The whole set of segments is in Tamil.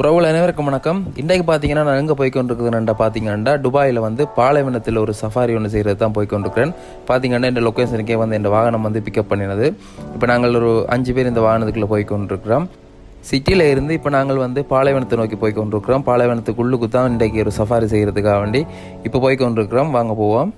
உறவுகள் அனைவருக்கும் வணக்கம். இன்றைக்கு பார்த்தீங்கன்னா நான் எங்கே போய் கொண்டிருக்கிறேன்டா பார்த்தீங்கன்னா துபாயில் வந்து பாலைவனத்தில் ஒரு சஃபாரி ஒன்று செய்கிறது தான் போய் கொண்டிருக்கிறேன் பார்த்தீங்கன்னா இந்த லொக்கேஷனுக்கே வந்து இந்த வாகனம் வந்து பிக்கப் பண்ணினது. இப்போ நாங்கள் ஒரு அஞ்சு பேர் இந்த வாகனத்துக்குள்ளே போய் கொண்டிருக்கிறோம் சிட்டியில் இருந்து இப்போ நாங்கள் வந்து பாலைவனத்தை நோக்கி போய் கொண்டிருக்கிறோம் பாலைவனத்துக்குள்ளுக்கு தான் இன்றைக்கு ஒரு சஃபாரி செய்கிறதுக்காக வேண்டி இப்போ போய் கொண்டிருக்கிறோம் வாங்க போவோம்.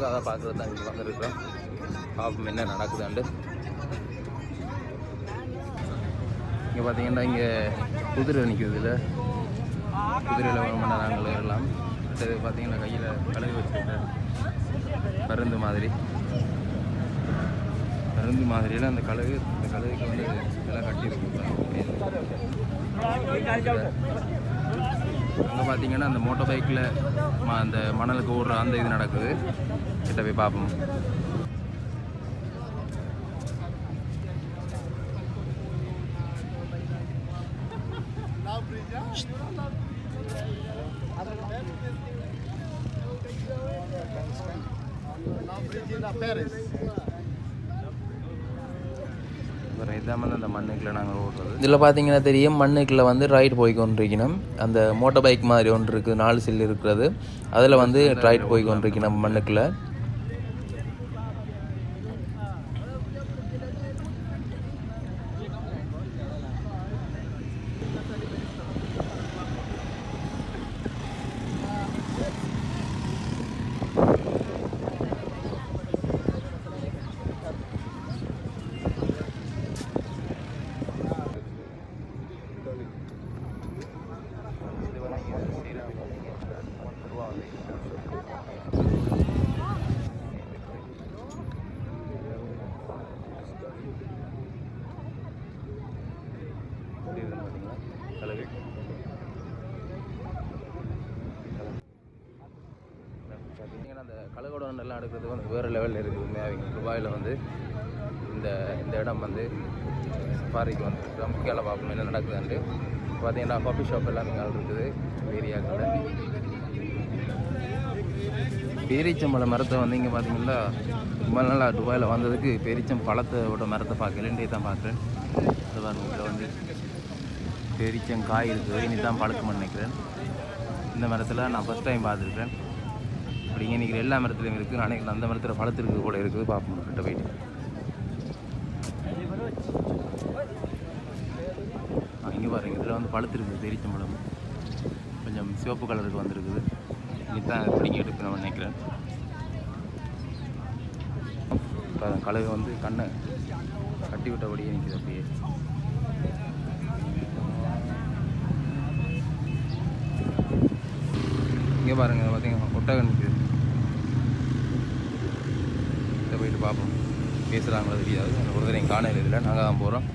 இங்கே அதை பார்க்குறது தான் இங்கே வந்திருக்கிறோம் பார்ப்போம் என்ன நடக்குதாண்டு இங்கே பார்த்தீங்கன்னா இங்கே குதிரை நிற்குது இல்லை குதிரையில் வேணுமெண்டா நாங்கள் ஏறலாம் அடுத்தது பார்த்தீங்கன்னா கையில் கழுவி வச்சுருக்கேன் பருந்து மாதிரி. பருந்து மாதிரியில் அந்த கழுகு அந்த கழுகுக்கு வந்து இதெல்லாம் கட்டியிருக்கோம் அங்கே பார்த்தீங்கன்னா அந்த மோட்டர் பைக்கில் அந்த மணலுக்கு ஓடுற அந்த இது நடக்குது. கிட்ட போய் பார்ப்போம் இதில் பார்த்தீங்கன்னா தெரியும் மண்ணுக்குள்ள வந்து ரைட் போய் கொண்டிருக்கணும் அந்த மோட்டர் பைக் மாதிரி ஒன்று இருக்குது நாலு சில்லு இருக்கிறது. அதில் வந்து ரைட் போய் கொண்டிருக்கணும் மண்ணுக்குள்ள. அந்த எல்லாம் எடுக்கிறது வந்து வேறு லெவலில் இருக்குது. உண்மையாக துபாயில் வந்து இந்த இந்த இடம் வந்து சஃபாரிக்கு வந்து முக்கியால பார்க்கணும் என்ன நடக்குதுன்ட்டு பார்த்தீங்கன்னா காஃபி ஷாப் எல்லாம் இங்கே இருக்குது. ஏரியாக்களில் பேரிச்சம்பழம் மரத்தை வந்து இங்கே பார்த்தீங்கன்னா ரொம்ப நாளா துபாயில் வந்ததுக்கு பேரிச்சம் பழத்தோட மரத்தை பார்க்கலன்றே தான் பார்க்குறேன். அது பாருங்க வந்து பேரிச்சம் காய் இருக்குது. இனி தான் பழக்கம் நினைக்கிறேன். இந்த மரத்தில் நான் ஃபஸ்ட் டைம் பார்த்துருக்கேன் அப்படிங்க. இன்றைக்கி எல்லா மரத்துலையும் இருக்குது நினைக்கிறேன் அந்த மரத்தில் பழத்திற்கு கூட இருக்குது. பார்ப்போம் கிட்ட போயிட்டு. இங்கே பாருங்க. இதில் வந்து பழுத்திருக்கு பேரிச்சம்பழம் கொஞ்சம் சிவப்பு கலருக்கு வந்திருக்குது. இனி தான் பிடிங்க எடுக்கணும்னு நினைக்கிறேன். இப்போ கழுகு வந்து கண்ணை கட்டி விட்டபடியே நிற்கிது அப்படியே. இங்கே பாருங்க பார்த்தீங்கன்னா ஒட்டகம் நிற்கிது இதை போயிட்டு பார்ப்போம் பேசுகிறாங்களோ தெரியாது. அந்த ஒருத்தர் எங்கள் காணையில் இல்லை. நாங்கள் தான் போகிறோம்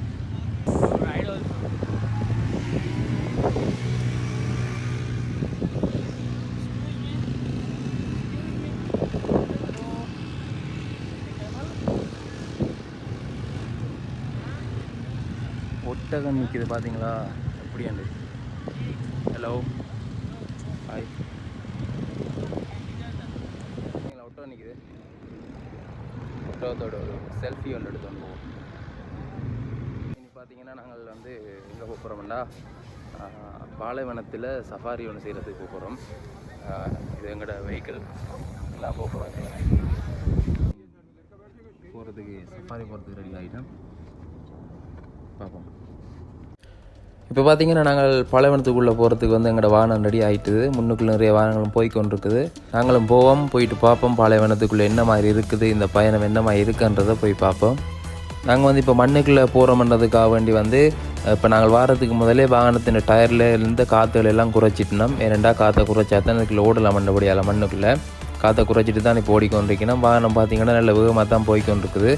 ஒட்டகம் நிற்கிது பார்த்தீங்களா அப்படியாண்டு. ஹலோ ஹாய் ஒட்டகம் நிற்கிது ஒட்டகத்தோட ஒரு செல்ஃபி ஒன்று எடுத்து வந்துவோம் இனி பார்த்தீங்கன்னா நாங்கள் வந்து எங்கே போக பாலைவனத்தில் சஃபாரி ஒன்று செய்கிறதுக்கு போகிறோம் இது எங்களோட வெஹிக்கிள் எல்லாம் போகிறோம் போகிறதுக்கு சஃபாரி போகிறதுக்கு ரெடி ஆகிட்டோம் பார்ப்போம் இப்போ பார்த்தீங்கன்னா நாங்கள் பலவனத்துக்குள்ளே போகிறதுக்கு வந்து எங்களோட வாகனம் ரெடி ஆகிட்டுது முன்னுக்குள்ளே நிறைய வாகனங்களும் போய் கொண்டிருக்குது நாங்களும் போவோம் போயிட்டு பார்ப்போம் பாலைவனத்துக்குள்ளே என்ன மாதிரி இருக்குது இந்த பயணம் என்ன மாதிரி இருக்குன்றதை போய் பார்ப்போம். நாங்கள் வந்து இப்போ மண்ணுக்குள்ளே போகிறோம்ன்றதுக்காக வேண்டி வந்து இப்போ நாங்கள் வாரத்துக்கு முதலே வாகனத்தின் டயரில் இருந்த காற்றுகள் எல்லாம் குறைச்சிட்டோம். ஏனெண்டா காற்றை குறைச்சா தான் இதுக்குள்ள ஓடலாம் மண்ணபடியால் மண்ணுக்குள்ளே. காற்றை குறைச்சிட்டு தான் இப்போ ஓடிக்கொண்டிருக்கணும் வாகனம் பார்த்தீங்கன்னா நல்ல வேகமாக தான் போய்க்கொண்டிருக்குது.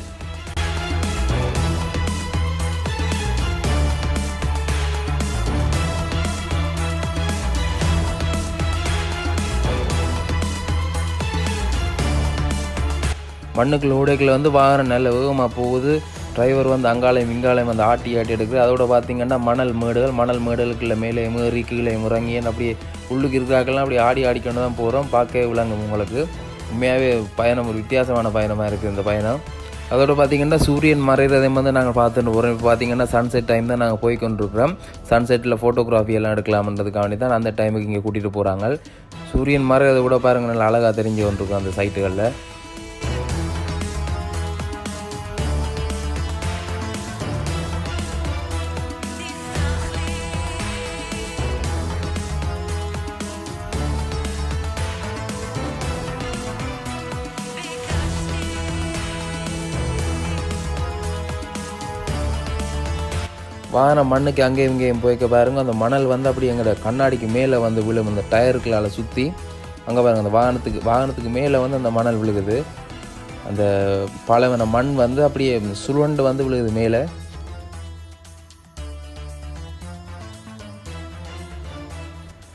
மண்ணுக்குள்ள ஓடைக்குள்ள வந்து வாகனம் நல்ல வேகமாக போகுது. டிரைவர் வந்து அங்காலையும் இங்காலையும் வந்து ஆட்டி ஆட்டி எடுக்குது. அதோட பார்த்திங்கன்னா மணல் மேடுகள் மணல் மேடுகளுக்குள்ள மேலே ஏறி கீழே இறங்கின்னு அப்படியே உள்ளுக்கு இருக்கிறாக்கெல்லாம் அப்படியே ஆடி ஆடிக்கொண்டு தான் போகிறோம் பார்க்கவே விளங்கும் உங்களுக்கு. உண்மையாகவே பயணம் ஒரு வித்தியாசமான பயணமாக இருக்குது இந்த பயணம். அதோட பார்த்திங்கன்னா சூரியன் மறைகிறதையும் வந்து நாங்கள் பார்த்துட்டு போகிறோம் இப்போ பார்த்தீங்கன்னா சன்செட் டைம் தான் நாங்கள் போய் கொண்டிருக்கிறோம் சன்செட்டில் ஃபோட்டோகிராஃபி எல்லாம் எடுக்கலாம்ன்றதுக்காண்டி தான் அந்த டைமுக்கு இங்கே கூட்டிகிட்டு போகிறாங்க சூரியன் மறைகிறத கூட பாருங்கள் நல்லா அழகாக தெரிஞ்சு கொண்டிருக்கோம் அந்த சைட்டுகளில் வாகனம் மண்ணுக்கு அங்கேயும் இங்கேயும் போய்க்க பாருங்க. அந்த மணல் வந்து அப்படி எங்களோட கண்ணாடிக்கு மேலே வந்து விழும். அந்த டயருக்களால் சுற்றி அங்கே பாருங்க அந்த வாகனத்துக்கு வாகனத்துக்கு மேலே வந்து அந்த மணல் விழுகுது. அந்த பழவன மண் வந்து அப்படியே சுருண்டு வந்து விழுகுது மேலே.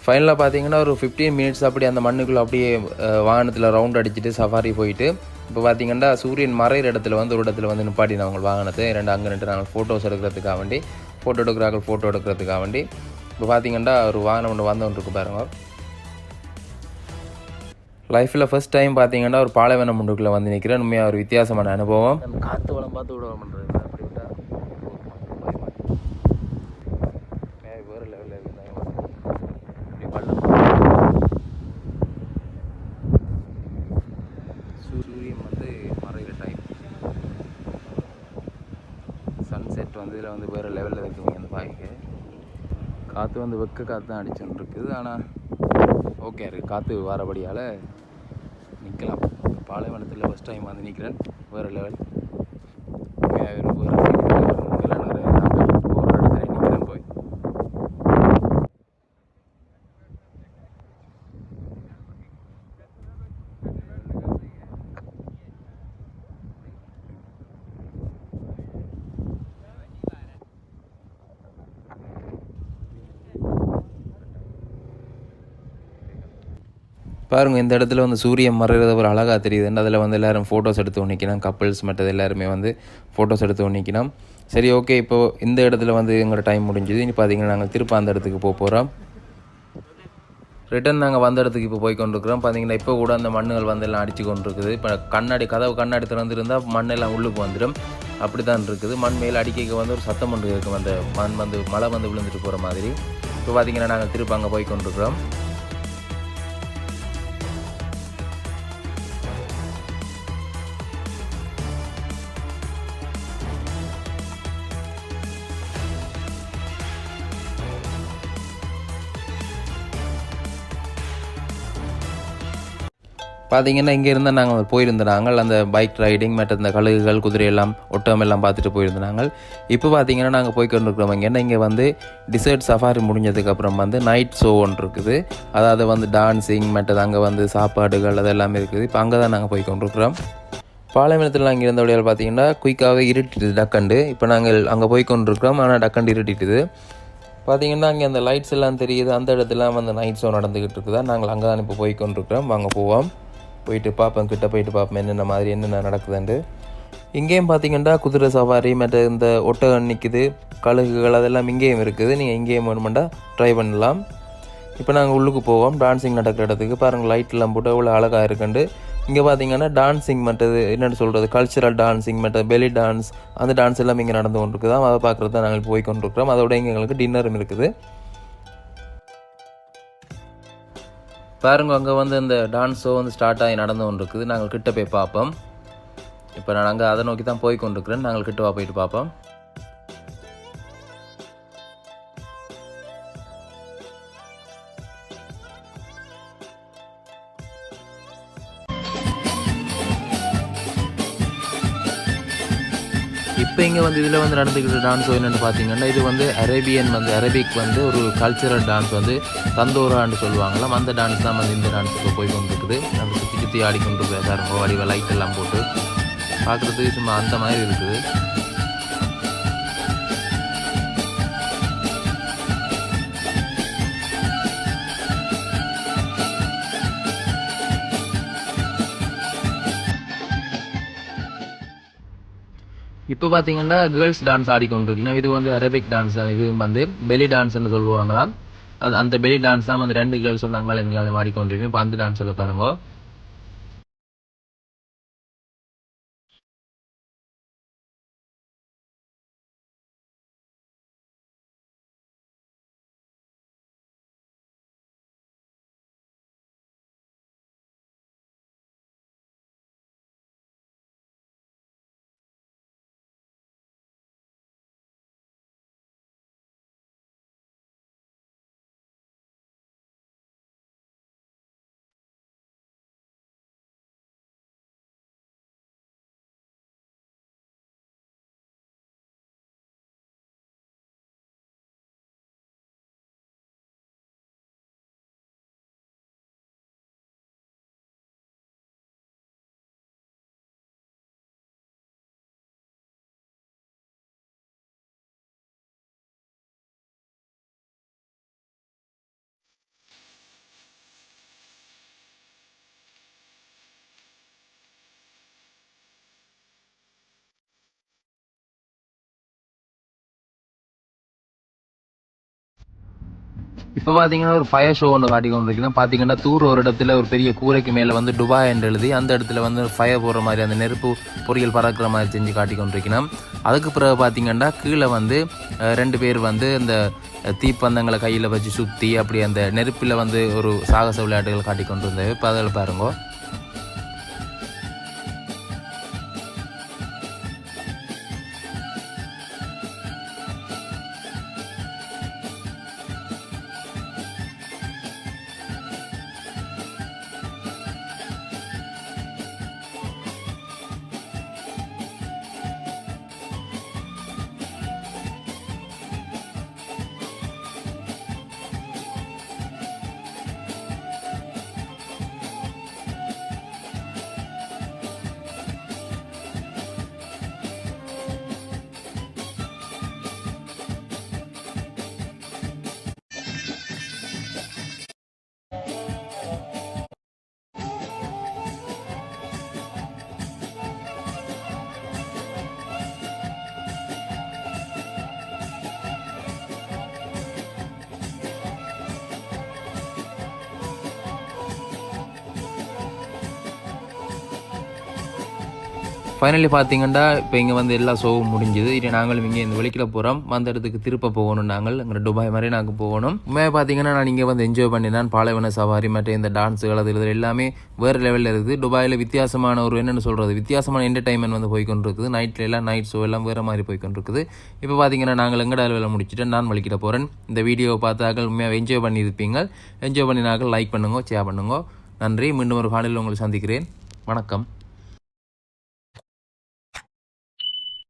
ஃபைனலாக பார்த்தீங்கன்னா ஒரு ஃபிஃப்டீன் மினிட்ஸ் அப்படி அந்த மண்ணுக்குள்ளே அப்படியே வாகனத்தில் ரவுண்ட் அடிச்சுட்டு சஃபாரி போயிட்டு இப்போ பார்த்தீங்கன்னா சூரியன் மறையிற இடத்துல வந்து ஒரு இடத்துல வந்து நிப்பாட்டினோம் அவங்க வாகனத்தை ரெண்டு அங்கே ரெண்டு நாங்கள் ஃபோட்டோஸ் எடுக்கிறதுக்காக வேண்டி ஃபோட்டோ எடுக்கிறார்கள் ஃபோட்டோ எடுக்கிறதுக்காக வேண்டி. இப்போ பார்த்தீங்கன்னா ஒரு வாகனம் ஒன்று வந்து இருக்கு பாருங்க. லைஃப்பில் ஃபர்ஸ்ட் டைம் பார்த்தீங்கன்னா ஒரு பாலைவனம் முண்டுக்குள்ளே வந்து நிற்கிறேன். உண்மையாக ஒரு வித்தியாசமான அனுபவம். காற்று வளம் பார்த்து விட பண்ணுறது அப்படி விட்டா வேறு லெவலில் இருந்தாங்க இப்படி பள்ளம் சூரியன் வந்து மறைகிற டைம் சன்செட் வந்து இதில் வந்து வேறு லெவலில் இருக்குங்க அந்த பாய்க்கு காற்று வந்து வெக்க காற்று தான் அடிச்சுன்னு இருக்குது. ஆனால் ஓகே இருக்குது காற்று வரபடியால் நிற்கலாம் பாலைவனத்தில் ஃபஸ்ட் டைம் வந்து நிற்கிறேன் வேறு லெவல் வேறு வேறு நிறைய நாங்கள் ஒரு இடத்துல நிற்கிறேன் போய் பாருங்க இந்த இடத்துல வந்து சூரியன் மறைகிறது ஒரு அழகாக தெரியுதுன்னு அதில் வந்து எல்லோரும் ஃபோட்டோஸ் எடுத்து ஒன்றிக்கணும் கப்பிள்ஸ் மற்றது எல்லாருமே வந்து ஃபோட்டோஸ் எடுத்து ஒன்றிக்கணும் சரி ஓகே இப்போது இந்த இடத்துல வந்து எங்களோட டைம் முடிஞ்சுது. இனி பார்த்தீங்கன்னா நாங்கள் திருப்ப அந்த இடத்துக்கு போக போகிறோம் ரிட்டன் நாங்கள் வந்த இடத்துக்கு இப்போ போய் கொண்டிருக்கிறோம். பார்த்தீங்கன்னா இப்போ கூட அந்த மண்ணுகள் வந்து எல்லாம் அடித்து கொண்டு இருக்குது இப்போ கண்ணாடி கதவு கண்ணாடி திறந்துருந்தால் மண்ணெல்லாம் உள்ளுக்கு வந்துடும். அப்படி தான் இருக்குது. மண் மேலே அடிக்க வந்து ஒரு சத்தம் ஒன்று இருக்கும் அந்த மண் வந்து மழை வந்து விழுந்துட்டு போகிற மாதிரி. இப்போ பார்த்தீங்கன்னா நாங்கள் திருப்பி அங்கே போய் கொண்டிருக்கிறோம். பார்த்தீங்கன்னா இங்கே இருந்தால் நாங்கள் போயிருந்தாங்க அந்த பைக் ரைடிங் மற்ற இந்த கழுகுகள் குதிரையெல்லாம் ஒட்டம் எல்லாம் பார்த்துட்டு போயிருந்தாங்க இப்போ பார்த்தீங்கன்னா நாங்கள் போய் கொண்டிருக்கிறோம். இங்கே இங்கே வந்து டிசர்ட் சஃபாரி முடிஞ்சதுக்கப்புறம் வந்து நைட் ஷோ ஒன்று இருக்குது. அதாவது வந்து டான்ஸிங் மற்றது அங்கே வந்து சாப்பாடுகள் அது எல்லாமே இருக்குது. இப்போ அங்கே தான் நாங்கள் போய் கொண்டிருக்கிறோம். பாலைவனத்தில் நாங்கள் இருந்தபடியால் பார்த்தீங்கன்னா குயிக்காகவே இருட்டிட்டுது டக்கண்டு. இப்போ நாங்கள் அங்கே போய் கொண்டிருக்கிறோம். ஆனால் டக்கண்டு இருட்டிட்டுது. பார்த்தீங்கன்னா அங்கே அந்த லைட்ஸ் எல்லாம் தெரியுது. அந்த இடத்துல வந்து நைட் ஷோ நடந்துக்கிட்டு இருக்குதா? நாங்கள் அங்கே தான் இப்போ போய் கொண்டிருக்கிறோம். வாங்க போவோம். போயிட்டு பார்ப்போம் கிட்ட போயிட்டு பார்ப்பேன் என்னென்ன மாதிரி என்னென்ன நடக்குதுன்ட்டு. இங்கேயும் பார்த்தீங்கன்னா குதிரை சவாரி மற்ற இந்த ஒட்டகம் நிற்குது கழுகுகள் அதெல்லாம் இங்கேயும் இருக்குது. நீங்கள் இங்கேயும் வேணுமெண்டா ட்ரை பண்ணலாம். இப்போ நாங்கள் உள்ளுக்கு போவோம் டான்ஸிங் நடக்கிற இடத்துக்கு. பாருங்கள் லைட்லாம் போட்டு அவ்வளோ அழகாக இருக்குண்டு இங்கே பார்த்தீங்கன்னா டான்ஸிங் மற்றது என்னென்னு சொல்கிறது கல்ச்சரல் டான்ஸிங் மற்ற பெலி டான்ஸ் அந்த டான்ஸ் எல்லாம் இங்கே நடந்து கொண்டிருக்குது அதை பார்க்குறது தான் நாங்கள் போய் கொண்டிருக்கிறோம். அதோட இங்கே எங்களுக்கு டின்னரும் இருக்குது. பாருங்க அங்கே வந்து இந்த டான்ஸ் ஷோ வந்து ஸ்டார்ட் ஆகி நடந்து கொண்டு இருக்குது நாங்கள் கிட்ட போய் பார்ப்போம். இப்போ நான் அங்கே அதை நோக்கி தான் போய் கொண்டிருக்கிறேன். நாங்கள் கிட்ட வா போயிட்டு பார்ப்போம். இப்போ இங்கே வந்து இதில் வந்து நடந்துக்கிட்ட டான்ஸ் என்னென்னு பார்த்தீங்கன்னா இது வந்து அரேபியன் வந்து அரேபிக் வந்து ஒரு கல்ச்சரல் டான்ஸ் வந்து தந்தோரான்னு சொல்லுவாங்களாம். அந்த டான்ஸ் தான் வந்து இந்த டான்ஸுக்கு போய் கொண்டுருக்குது. நம்ம சுற்றி சுற்றி ஆடிக்கொண்டு பாருங்க வடிவ லைட் எல்லாம் போட்டு பார்க்குறதுக்கு சும்மா அந்த மாதிரி இருக்குது. இப்போ பார்த்தீங்கன்னா கேர்ள்ஸ் டான்ஸ் ஆடிக்கொண்டிருக்கணும் இது வந்து அரபிக் டான்ஸ் இது வந்து பெலி டான்ஸ்னு சொல்லுவாங்களாம். அது அந்த பெலி டான்ஸ் தான் வந்து ரெண்டு கேர்ள்ஸ் சொன்னாங்க எங்களால் ஆடிக்கொண்டிருக்கோம் இப்போ அந்த டான்ஸ் சொல்ல பாருங்க. இப்போ பார்த்தீங்கன்னா ஒரு ஃபயர் ஷோ ஒன்று காட்டி கொண்டிருக்கிறோம் பார்த்தீங்கன்னா தூர் ஒரு இடத்துல ஒரு பெரிய கூரைக்கு மேலே வந்து துபாய் என்று எழுதி அந்த இடத்துல வந்து ஃபயர் போடுற மாதிரி அந்த நெருப்பு பொரியல் பறக்கிற மாதிரி செஞ்சு காட்டி கொண்டிருக்கணும் அதுக்கு பிறகு பார்த்தீங்கன்னா கீழே வந்து ரெண்டு பேர் வந்து இந்த தீப்பந்தங்களை கையில் வச்சு சுற்றி அப்படி அந்த நெருப்பில் வந்து ஒரு சாகச விளையாட்டுகள் காட்டி கொண்டு இருந்தது இப்போ அதில் பாருங்க. ஃபைனலி பார்த்தீங்கன்னா இப்போ இங்கே வந்து எல்லா ஷோவும் முடிஞ்சுது. இது நாங்களும் இங்கே இந்த வெளிக்கில போகிறோம் வந்த இடத்துக்கு திருப்ப போகணும் நாங்கள். அங்கே துபாய் மாதிரி நாங்கள் போகணும். உண்மையாக பார்த்தீங்கன்னா நான் இங்கே வந்து என்ஜாய் பண்ணி பாலைவன சவாரி மற்ற இந்த டான்ஸுகள் அது இது எல்லாமே வேறு லெவலில் இருக்குது. துபாயில் வித்தியாசமான ஒரு என்னென்னு சொல்கிறது வித்தியாசமான என்டர்டைன்மெண்ட் வந்து போய்கொண்டு இருக்குது நைட்டில் எல்லாம் நைட் ஷோ எல்லாம் வேறு மாதிரி போய் இருக்குது இப்போ பார்த்தீங்கன்னா நாங்கள் எங்கட அளவில் முடிச்சுட்டு நான் வலிக்கிட போகிறேன் இந்த வீடியோவை பார்த்தாக்கள் உண்மையாக என்ஜாய் பண்ணியிருப்பீங்க. என்ஜாய் பண்ணினாக்கள் லைக் பண்ணுங்க ஷேர் பண்ணுங்க. நன்றி. மீண்டும் ஒரு காலையில் உங்களை சந்திக்கிறேன். வணக்கம்.